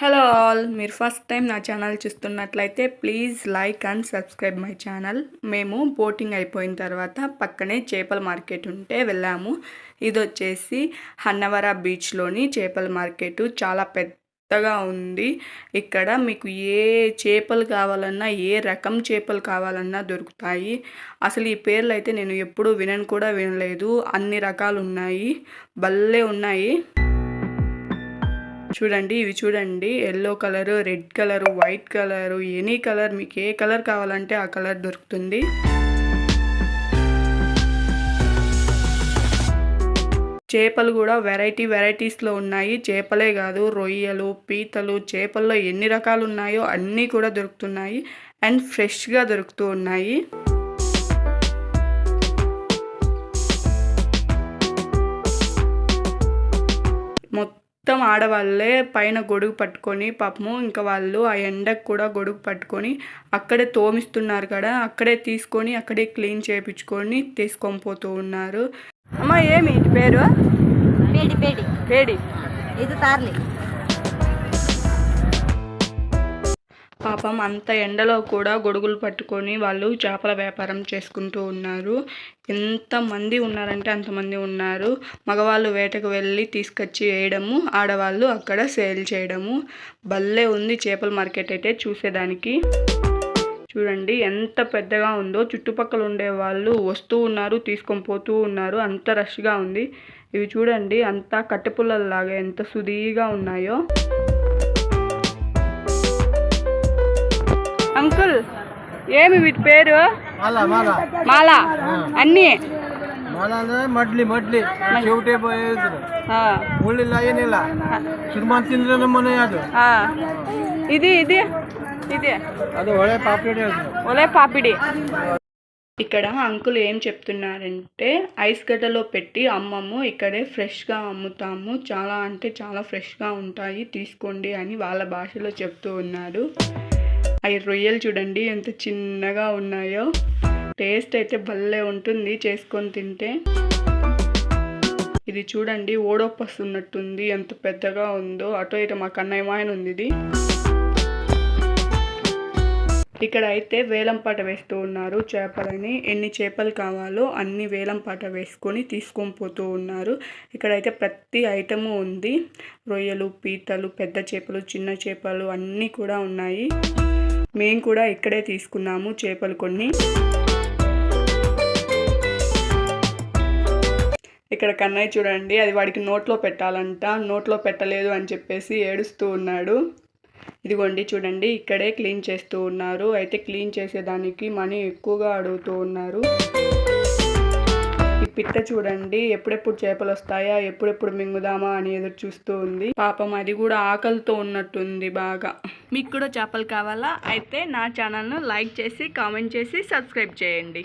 Hello all. మీరు first time నా channel చూస్తున్నట్లయితే please like and subscribe my channel. మేము బోటింగ్ అయిపోయిన తర్వాత పక్కనే చేపల మార్కెట్ ఉంటే వెళ్ళాము. ఇది వచ్చేసి హన్నవర బీచ్లోని చేపల మార్కెట్. చాలా పెద్దగా ఉంది. ఇక్కడ మీకు ఏ చేపలు కావాలన్నా ఏ రకం చేపలు కావాలన్నా దొరుకుతాయి. అసలు ఈ పేర్లు అయితే నేను ఎప్పుడూ వినను కూడా వినలేదు. అన్ని రకాలు ఉన్నాయి. భలే ఉన్నాయి. చూడండి ఇవి చూడండి. Yellow colour red colour white colour any colour మీకు ఏ కలర్ కావాలంటే ఆ కలర్ దొరుకుతుంది. చేపలు కూడా వెరైటీ వెరైటీస్లో ఉన్నాయి. చేపలే కాదు రొయ్యలు పీతలు చేపల్లో ఎన్ని రకాలు ఉన్నాయో అన్నీ కూడా దొరుకుతున్నాయి అండ్ ఫ్రెష్గా దొరుకుతూ ఉన్నాయి. మొత్తం మొత్తం ఆడవాళ్ళే పైన గొడుగు పట్టుకొని పాపము ఇంకా వాళ్ళు ఆ ఎండకు కూడా గొడుగు పట్టుకొని అక్కడే తోమిస్తున్నారు కదా అక్కడే తీసుకొని అక్కడే క్లీన్ చేయించుకొని తీసుకొని పోతూ ఉన్నారు. అమ్మ ఏమి? పేరు? పేడి పేడి. పేడి. ఇది తార్లి. పాపం అంత ఎండలో కూడా గొడుగులు పట్టుకొని వాళ్ళు చేపల వ్యాపారం చేసుకుంటూ ఉన్నారు. ఎంతమంది ఉన్నారంటే అంతమంది ఉన్నారు. మగవాళ్ళు వేటకు వెళ్ళి తీసుకొచ్చి వేయడము ఆడవాళ్ళు అక్కడ సేల్ చేయడము. భలే ఉంది చేపల మార్కెట్ అయితే చూసేదానికి. చూడండి ఎంత పెద్దగా ఉందో చుట్టుపక్కల ఉండే వాళ్ళు వస్తూ ఉన్నారు తీసుకొని పోతూ ఉన్నారు. అంత రష్గా ఉంది. ఇవి చూడండి అంతా కట్టెపుల్లలాగా ఎంత సుదీగా ఉన్నాయో. ఏమి వీటి పేరు ಮಾಲ ಮಾಲ మాల అన్నీ ಮಾಲ ಅಂದ್ರೆ ಮಡ್ಲಿ ಮಡ್ಲಿ ಚೌಟೆ ಇದ್ರು ఆ, ಮುಳ್ಳಿಲ್ಲ ಏನಿಲ್ಲ ಶುರುಮಾನ್ ತಿಂದ್ರೆ ನಮ್ಮನೆ ಅದು ఆ. ఇది ఇది ఇది ಅದು ಒಳ್ಳೆ ಪಾಪ್ಲೇಟ್ ಹೇಳ್ತಾರೆ ఒలే పాపిడి ఇక్కడ అంకుల్ ఏం చెప్తున్నారంటే ఐస్ గడ్డలో పెట్టి అమ్మము ఇక్కడే ఫ్రెష్గా అమ్ముతాము చాలా అంటే చాలా ఫ్రెష్గా ఉంటాయి తీసుకోండి అని వాళ్ళ భాషలో చెప్తూ ఉన్నారు అవి రొయ్యలు చూడండి ఎంత చిన్నగా ఉన్నాయో. టేస్ట్ అయితే భలే ఉంటుంది చేసుకొని తింటే. ఇది చూడండి ఓడోపస్ ఉన్నట్టుంది ఎంత పెద్దగా ఉందో. అటు ఇటు మా కన్నయ్య మాయన ఉంది ఇది. ఇక్కడ అయితే వేలం పాట వేస్తూ ఉన్నారు చేపలని. ఎన్ని చేపలు కావాలో అన్ని వేలం పాట వేసుకొని తీసుకొని పోతూ ఉన్నారు. ఇక్కడైతే ప్రతి ఐటము ఉంది. రొయ్యలు పీతలు పెద్ద చేపలు చిన్న చేపలు అన్నీ కూడా ఉన్నాయి. మేము కూడా ఇక్కడే తీసుకున్నాము చేపలు కొన్ని. ఇక్కడ కన్నయ్య చూడండి అది వాడికి నోట్లో పెట్టాలంట. నోట్లో పెట్టలేదు అని చెప్పేసి ఏడుస్తూ ఉన్నాడు. ఇదిగోండి చూడండి ఇక్కడే క్లీన్ చేస్తూ ఉన్నారు. అయితే క్లీన్ చేసేదానికి మనీ ఎక్కువగా అడుగుతూ ఉన్నారు. పిట్ట చూడండి. ఎప్పుడెప్పుడు చేపలు వస్తాయా ఎప్పుడెప్పుడు మింగుదామా అని ఎదురు చూస్తూ ఉంది. పాపం అది కూడా ఆకలితో ఉన్నట్టుంది బాగా. మీకు కూడా చేపలు కావాలా? అయితే నా ఛానల్ను లైక్ చేసి కామెంట్ చేసి సబ్స్క్రైబ్ చేయండి.